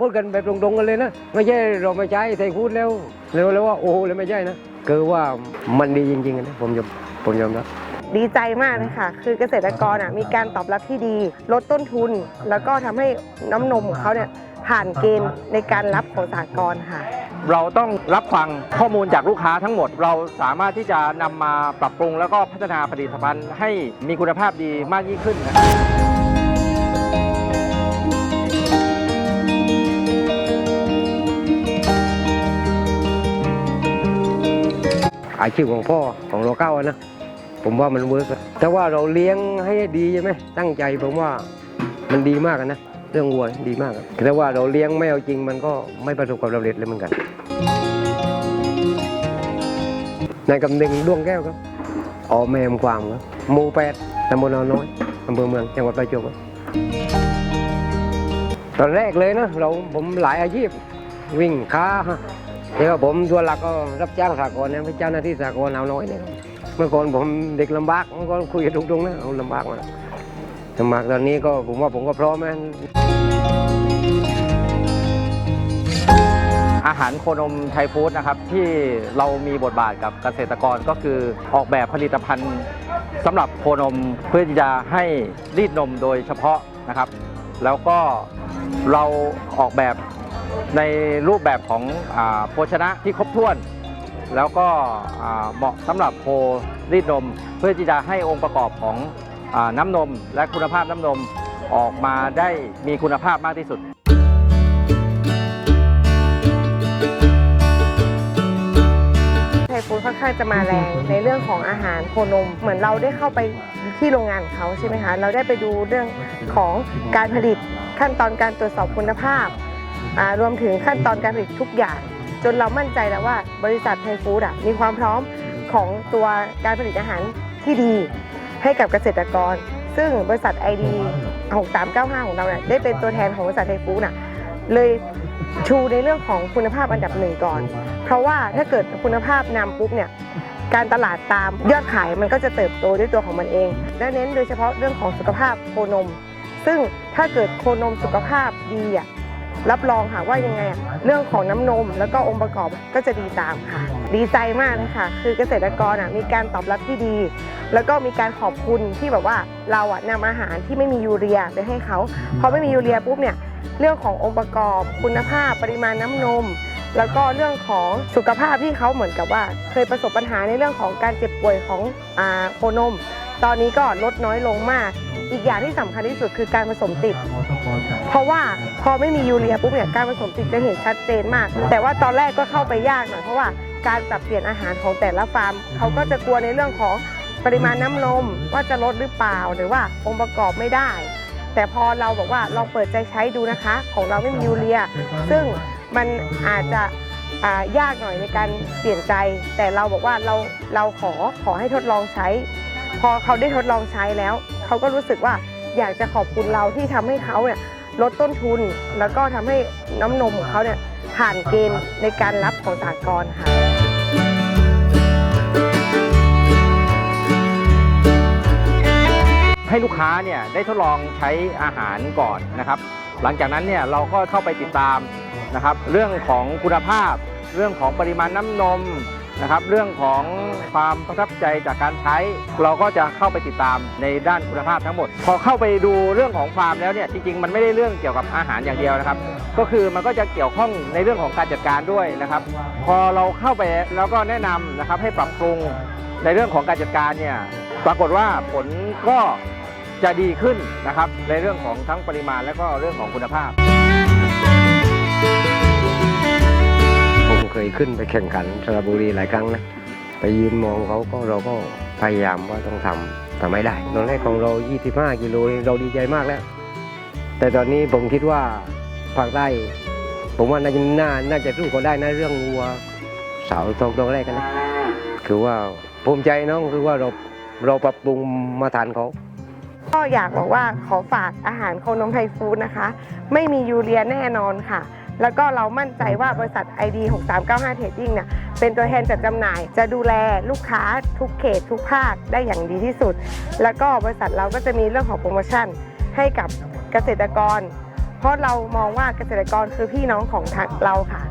พูดกันแบบตรงๆกันเลยนะ ไม่ใช่เราไม่ใช้ไทยพูดแล้วแล้วแล้วว่าโอ้โหเลยไม่ใช่นะคือว่ามันดีจริงๆนะผมยอมผมยอมรับดีใจมากเลยค่ะ คือเกษตรกรอะมีการตอบรับที่ดี ลดต้นทุน แล้วก็ทำให้น้ำนมของเขาเนี่ยผ่านเกณฑ์ในการรับของสากลค่ะ เราต้องรับฟังข้อมูลจากลูกค้าทั้งหมด เราสามารถที่จะนำมาปรับปรุงแล้วก็พัฒนาผลิตภัณฑ์ให้มีคุณภาพดีมากยิ่งขึ้นนะ อาชีพของพ่อของเราเก้านะผมว่ามันเวิร์กแต่ว่าเราเลี้ยงให้ดีใช่ไหมตั้งใจผมว่ามันดีมากนะเรื่องวัวดีมากแต่ว่าเราเลี้ยงไม่เอาจริงมันก็ไม่ประสบความสำเร็จเลยเหมือนกันนายกำนึงดวงแก้วครับออแมมความครับหมูแปดตำบลนาน้อยอำเภอเมืองจังหวัดประจวบครับตอนแรกเลยนะเราผมหลายอาชีพวิ่งค้า แต่ว่าผมตัวหลักก็รับจ้างสากลนี่ยเป็นเจ้าหน้าที่สากลเอาน้อยเนี่ยเมื่อก่อนผมเด็กลำบากเมื่อก่อนคุยกันตรงๆนะเอาลำบากมาลำบากตอนนี้ก็ผมว่าผมก็พร้อมนะอาหารโคนมไทยฟู้ดนะครับที่เรามีบทบาทกับเกษตรกรก็คือออกแบบผลิตภัณฑ์สำหรับโคนมเพื่อที่จะให้รีดนมโดยเฉพาะนะครับ แล้วก็เราออกแบบ ในรูปแบบของอโภชนะที่ครบถ้วน แล้วก็เหมาะสำหรับโครีดนม เพื่อที่จะให้องค์ประกอบของอน้ำนม และคุณภาพน้ำนมออกมาได้มีคุณภาพมากที่สุดไทยฟูดค่อนข้างจะมาแรงในเรื่องของอาหารโคนม เหมือนเราได้เข้าไปที่โรงงานเขาใช่ไหมคะ เราได้ไปดูเรื่องของการผลิตขั้นตอนการตรวจสอบคุณภาพ รวมถึงขั้นตอนการผลิตทุกอย่าง จนเรามั่นใจแล้วว่าบริษัทไทยฟู้ดมีความพร้อมของตัวการผลิตอาหารที่ดีให้กับเกษตรกร ซึ่งบริษัท ID 6395 ของเราเนี่ยได้เป็นตัวแทนของบริษัทไทยฟู้ดน่ะเลยชูในเรื่องของคุณภาพอันดับหนึ่งก่อน เพราะว่าถ้าเกิดคุณภาพนำปุ๊บเนี่ยการตลาดตามยอดขายมันก็จะเติบโตด้วยตัวของมันเอง และเน้นโดยเฉพาะเรื่องของสุขภาพโคนม ซึ่งถ้าเกิดโคนมสุขภาพดีอะ รับรองค่ะว่ายังไงอะเรื่องของน้ำนมแล้วก็องค์ประกอบก็จะดีตามค่ะ ดีใจมากเลยค่ะ คือเกษตรกรอะมีการตอบรับที่ดี แล้วก็มีการขอบคุณที่แบบว่าเราอะนำอาหารที่ไม่มียูเรียไปให้เขาพอไม่มียูเรียปุ๊บเนี่ยเรื่องขององค์ประกอบ คุณภาพปริมาณน้ำนม แล้วก็เรื่องของสุขภาพที่เขาเหมือนกับว่า เคยประสบปัญหาในเรื่องของการเจ็บป่วยของอ่าโคนม ตอนนี้ก็ลดน้อยลงมาก อีกอย่างที่สำคัญที่สุดคือการผสมติด เพราะว่าพอไม่มียูเรียปุ๊บเนี่ยการผสมติดจะเห็นชัดเจนมาก แต่ว่าตอนแรกก็เข้าไปยากหน่อยเพราะว่าการปรับเปลี่ยนอาหารของแต่ละฟาร์มเขาก็จะกลัวในเรื่องของปริมาณน้ำนมว่าจะลดหรือเปล่าหรือว่าองค์ประกอบไม่ได้ แต่พอเราบอกว่าลองเปิดใจใช้ดูนะคะ ของเราไม่มียูเรีย ซึ่งมันอาจจะายากหน่อยในการเปลี่ยนใจ แต่เราบอกว่าเราเราขอขอให้ทดลองใช้ พอเขาได้ทดลองใช้แล้ว เขาก็รู้สึกว่าอยากจะขอบคุณเราที่ทำให้เขาเนี่ยลดต้นทุน แล้วก็ทำให้น้ำนมของเขาเนี่ยผ่านเกณฑ์ในการรับของสากลค่ะให้ลูกค้าเนี่ยได้ทดลองใช้อาหารก่อนนะครับ หลังจากนั้นเนี่ยเราก็เข้าไปติดตามนะครับ เรื่องของคุณภาพ เรื่องของปริมาณน้ำนม นะครับ เรื่องของความประทับใจจากการใช้ เราก็จะเข้าไปติดตามในด้านคุณภาพทั้งหมด พอเข้าไปดูเรื่องของฟาร์มแล้วเนี่ยจริงๆ มันไม่ได้เรื่องเกี่ยวกับอาหารอย่างเดียวนะครับ ก็คือมันก็จะเกี่ยวข้องในเรื่องของการจัดการด้วยนะครับ พอเราเข้าไปแล้วก็แนะนำนะครับให้ปรับปรุงในเรื่องของการจัดการเนี่ยปรากฏว่าผลก็จะดีขึ้นนะครับในเรื่องของทั้งปริมาณและก็เรื่องของคุณภาพ เคยขึ้นไปแข่งขันสระบุรีหลายครั้งนะไปยืนมองเขาก็เราก็พยายามว่าต้องทำแต่ไม่ได้ตอนแรกของเรา 25 กิโลเราดีใจมากแล้ว แต่ตอนนี้ผมคิดว่าภาคใต้ผมว่าน่าจะน่าน่าจะสู้เขาได้นะเรื่องวัวสาวทองตอนแรกกันนะคือว่าภูมิใจน้องคือว่าเราเราปรับปรุงมาทานเขาก็อยากบอกว่าขอฝากอาหารโคนมไทยฟู้ดนะคะ ไม่มียูเรียแน่นอนค่ะ แล้วก็เรามั่นใจว่าบริษัท ID 6395 Trading เนี่ยเป็นตัวแทนจัดจำหน่าย จะดูแลลูกค้าทุกเขตทุกภาคได้อย่างดีที่สุด แล้วก็บริษัทเราก็จะมีเรื่องของโปรโมชั่นให้กับเกษตรกร เพราะเรามองว่าเกษตรกรคือพี่น้องของเราค่ะ